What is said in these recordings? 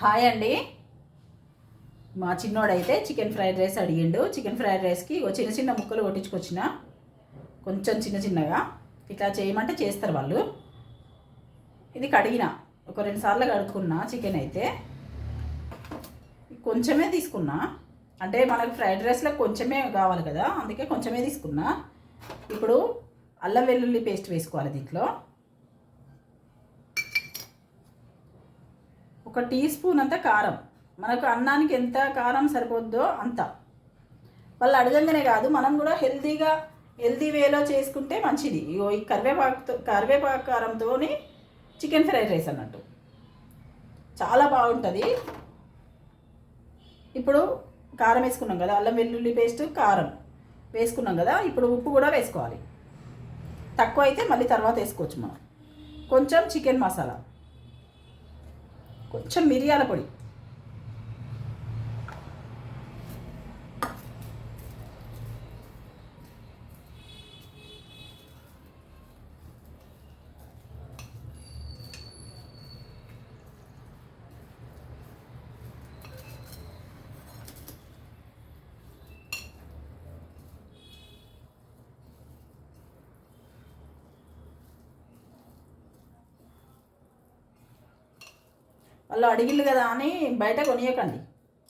Hi అండి. మా చిన్నోడైతే చికెన్ ఫ్రైడ్ రైస్ అడిగిండు. చికెన్ ఫ్రైడ్ రైస్కి ఓ చిన్న చిన్న ముక్కలు కొట్టించుకొచ్చిన. కొంచెం చిన్న చిన్నగా. ఇట్లా చేయమంటే చేస్తారు వాళ్ళు. ఇది కడిగిన. ఒక రెండు సార్లు కడుక్కున్నా చికెన్ అయితే. కొంచెమే తీసుకున్నా. అంటే మనకు ఫ్రైడ్ రైస్లో కొంచెమే కావాలి కదా. అందుకే కొంచెమే తీసుకున్నా. ఇప్పుడు అల్లం వెల్లుల్లి పేస్ట్ వేసుకోవాలి దీంట్లో. ఒక టీ స్పూన్ అంత కారం. మనకు అన్నానికి ఎంత కారం సరిపోద్దో అంత. వాళ్ళు అడగంగానే కాదు మనం కూడా హెల్తీగా హెల్తీ వేలో చేసుకుంటే మంచిది. ఇగో ఈ కరివేపాకుతో కరివేపాకు కారంతో చికెన్ ఫ్రైడ్ రైస్ అన్నట్టు. చాలా బాగుంటుంది. ఇప్పుడు కారం వేసుకున్నాం కదా అల్లం వెల్లుల్లి పేస్ట్ కారం వేసుకున్నాం కదా ఇప్పుడు ఉప్పు కూడా వేసుకోవాలి. తక్కువ అయితే మళ్ళీ తర్వాత వేసుకోవచ్చు మనం. కొంచెం చికెన్ మసాలా. కొంచెం మిరియాల పొడి వాళ్ళు అడిగిళ్ళు కదా అని బయట కొనియకండి.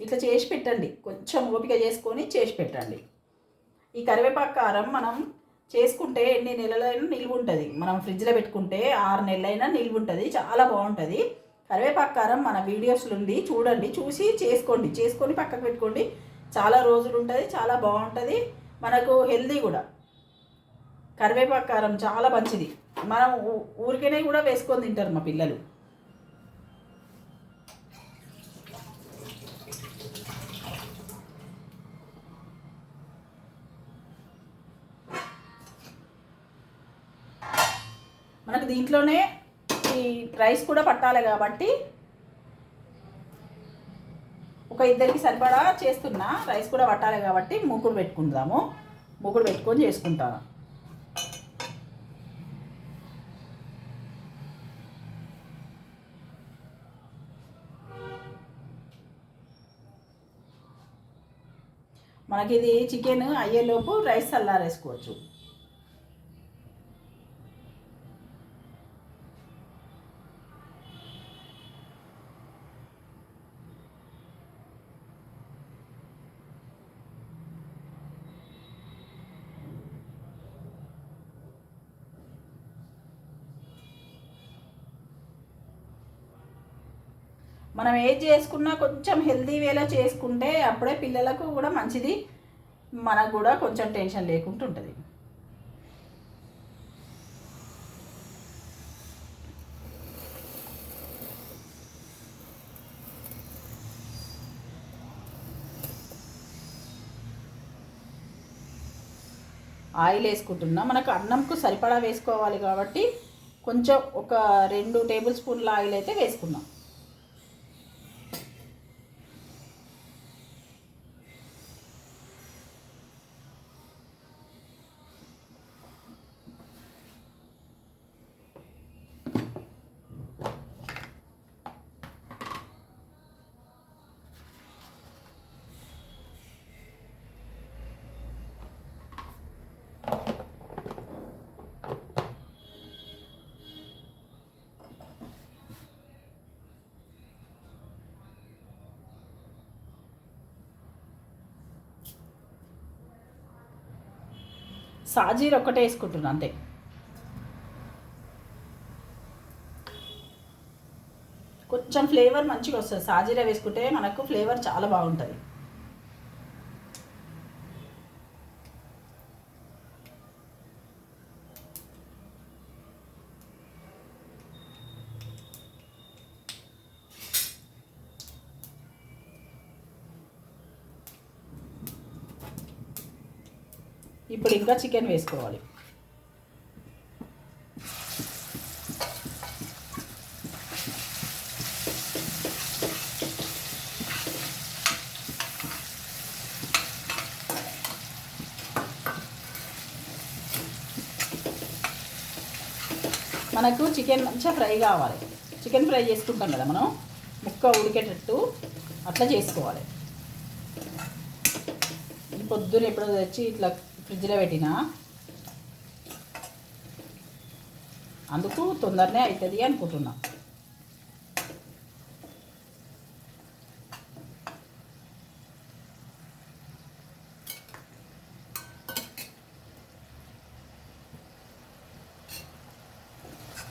ఇట్లా చేసి పెట్టండి. కొంచెం ఓపిక చేసుకొని చేసి పెట్టండి. ఈ కరివేపాకు కారం మనం చేసుకుంటే ఎన్ని నెలలైనా నిల్వ ఉంటుంది. మనం ఫ్రిడ్జ్లో పెట్టుకుంటే ఆరు నెలలైనా నిల్వ ఉంటుంది. చాలా బాగుంటుంది. కరివేపాకు కారం మన వీడియోస్లో ఉంది చూడండి. చూసి చేసుకోండి. చేసుకొని పక్కకు పెట్టుకోండి. చాలా రోజులు ఉంటుంది. చాలా బాగుంటుంది. మనకు హెల్దీ కూడా. కరివేపాకు కారం చాలా మంచిది. మనం ఊ- ఊరికనే కూడా వేసుకొని తింటారు మా పిల్లలు. మనకు దీంట్లోనే ఈ రైస్ కూడా పట్టాలి కాబట్టి ఒక ఇద్దరికి సరిపడా చేస్తున్నా రైస్ కూడా పట్టాలి కాబట్టి మూకుడు పెట్టుకుందాము. మూకుడు పెట్టుకొని చేసుకుంటాను మనకి ఇది చికెన్ అయ్యేలోపు రైస్ చల్లారేసుకోవచ్చు. మనం ఏది చేసుకున్నా కొంచెం హెల్తీ వేలో చేసుకుంటే అప్పుడే పిల్లలకు కూడా మంచిది. మనకు కూడా కొంచెం టెన్షన్ లేకుండా ఉంటుంది. ఆయిల్ వేసుకుంటున్నా. మనకు అన్నంకు సరిపడా వేసుకోవాలి కాబట్టి కొంచెం ఒక రెండు టేబుల్ స్పూన్ల ఆయిల్ అయితే వేసుకున్నాం సాజీర్ ఒక్కటే వేసుకుంటున్నా అంతే. కొంచెం ఫ్లేవర్ మంచిగా వస్తుంది. సాజీరా వేసుకుంటే మనకు ఫ్లేవర్ చాలా బాగుంటుంది. ఇప్పుడు ఇంకా చికెన్ వేసుకోవాలి. మనకు చికెన్ మంచిగా ఫ్రై కావాలి. చికెన్ ఫ్రై చేసుకుంటాం కదా మనం. ముక్క ఉడికేటట్టు అట్లా చేసుకోవాలి. పొద్దున ఎప్పుడో తెచ్చి ఇట్లా ఫ్రిడ్జ్లో పెట్టిన? అందుకు తొందరనే అవుతుంది అనుకుంటున్నా.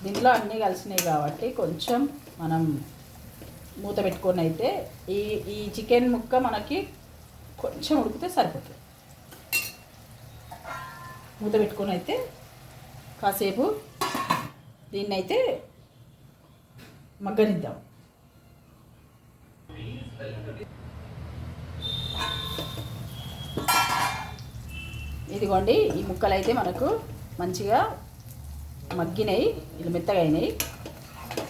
దీంట్లో అన్నీ కలిసినాయి కాబట్టి కొంచెం మనం మూత పెట్టుకొని అయితే ఈ ఈ చికెన్ ముక్క మనకి కొంచెం ఉడికితే సరిపోతుంది. మూత పెట్టుకొని అయితే కాసేపు దీన్ని అయితే మగ్గనిద్దాం. ఇదిగోండి ఈ ముక్కలు అయితే మనకు మంచిగా మగ్గినాయి ఇలా మెత్తగా అయినాయి.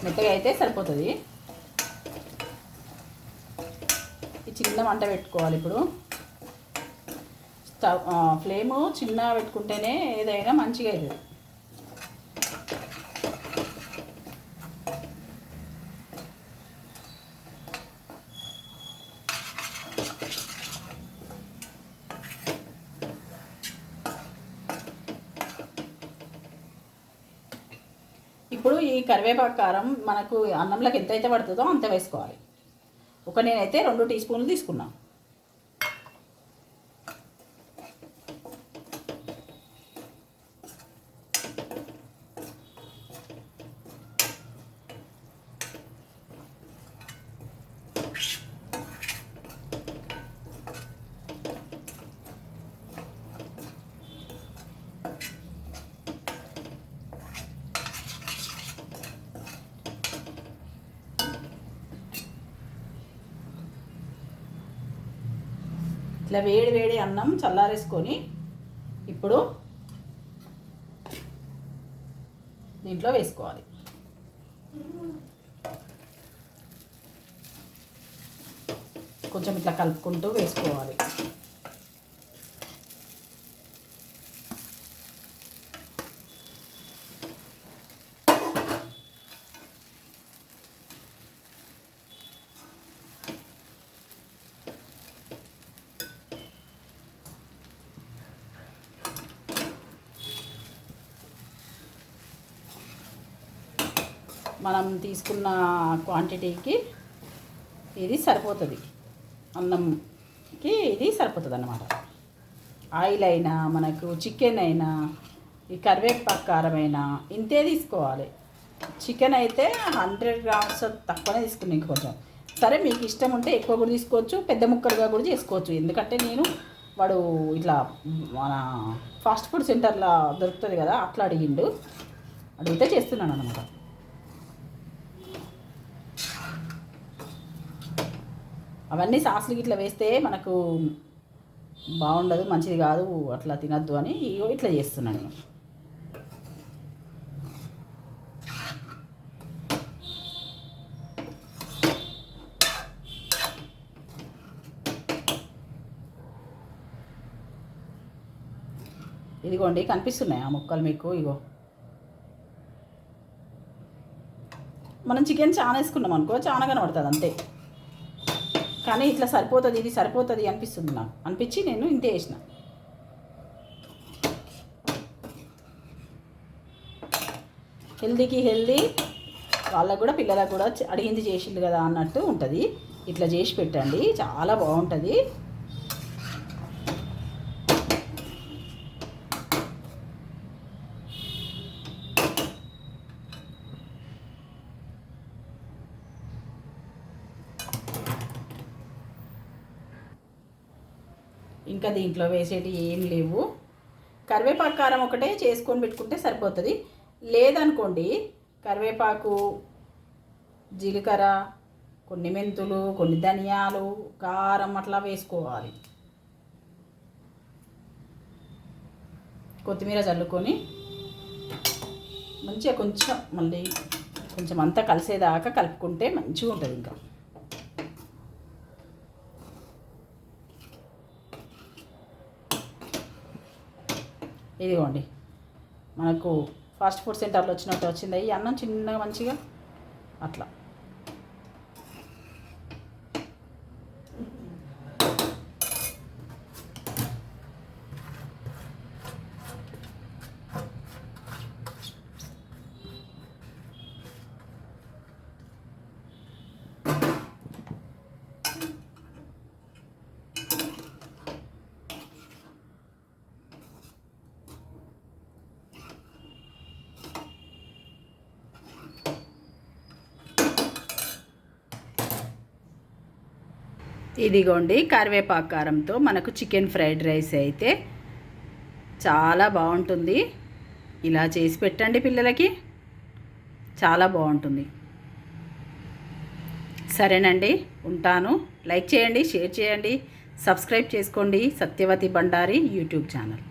మెత్తగా అయితే సరిపోతుంది. ఈ చిన్న మంట పెట్టుకోవాలి ఇప్పుడు. ఫ్లేము చిన్నగా పెట్టుకుంటేనే ఏదైనా మంచిగా అవుతుంది ఇప్పుడు ఈ కరివేపాకు కారం మనకు అన్నంలోకి ఎంతైతే పడుతుందో అంత వేసుకోవాలి. ఒక నేనైతే రెండు టీ స్పూన్లు తీసుకున్నా. ఇట్లా వేడి వేడి అన్నం చల్లారేసుకొని ఇప్పుడు దీంట్లో వేసుకోవాలి. కొంచెం ఇట్లా కలుపుకుంటూ వేసుకోవాలి. మనం తీసుకున్న క్వాంటిటీకి ఇది సరిపోతుంది. అన్నంకి ఇది సరిపోతుంది అన్నమాట ఆయిల్ అయినా మనకు చికెన్ అయినా ఈ కరివేపాకు అయినా ఇంతే తీసుకోవాలి. చికెన్ అయితే హండ్రెడ్ గ్రామ్స్ తక్కువనే తీసుకున్నాను ఇంకొంచెం. సరే మీకు ఇష్టం ఉంటే ఎక్కువ కూడా తీసుకోవచ్చు పెద్ద ముక్కలుగా కూడా చేసుకోవచ్చు. ఎందుకంటే నేను వాడు ఇట్లా మన ఫాస్ట్ ఫుడ్ సెంటర్లో దొరుకుతుంది కదా అట్లా అడిగిండు. అడిగితే చేస్తున్నాను అనమాట అవన్నీ సాసులు ఇట్లా వేస్తే మనకు బాగుండదు మంచిది కాదు అట్లా తినద్దు అని ఇగో ఇట్లా చేస్తున్నాను నేను. ఇదిగోండి కనిపిస్తున్నాయి ఆ ముక్కలు మీకు? ఇగో. మనం చికెన్ చాలా వేసుకున్నాం అనుకో చాలా కనబడుతుంది అంతే. కానీ ఇట్లా సరిపోతుంది ఇది సరిపోతుంది అనిపిస్తుంది నాకు. అనిపించి నేను ఇంతే వేసిన హెల్దీకి హెల్దీ వాళ్ళకు కూడా పిల్లలకు కూడా అడిగింది చేసిండు కదా అన్నట్టు ఉంటుంది. ఇట్లా చేసి పెట్టండి చాలా బాగుంటుంది. ఇంకా దీంట్లో వేసేటివి ఏం లేవు. కరివేపాకు కారం ఒకటే చేసుకొని పెట్టుకుంటే సరిపోతుంది. లేదనుకోండి కరివేపాకు జీలకర్ర కొన్ని మెంతులు కొన్ని ధనియాలు కారం అట్లా వేసుకోవాలి. కొత్తిమీర చల్లుకొని మంచిగా కొంచెం మళ్ళీ కొంచెం అంతా కలిసేదాకా కలుపుకుంటే మంచిగా ఉంటుంది ఇంకా. ఇదిగోండి. మనకు ఫాస్ట్ ఫుడ్ సెంటర్లో వచ్చినట్టు వచ్చింది. ఈ అన్నం చిన్నగా మంచిగా అట్లా. ఇదిగోండి కరివేపాకు కారంతో మనకు చికెన్ ఫ్రైడ్ రైస్ అయితే చాలా బాగుంటుంది. ఇలా చేసి పెట్టండి పిల్లలకి. చాలా బాగుంటుంది. సరేనండి ఉంటాను. లైక్ చేయండి షేర్ చేయండి సబ్స్క్రైబ్ చేసుకోండి. Satyavathi Bandari YouTube channel.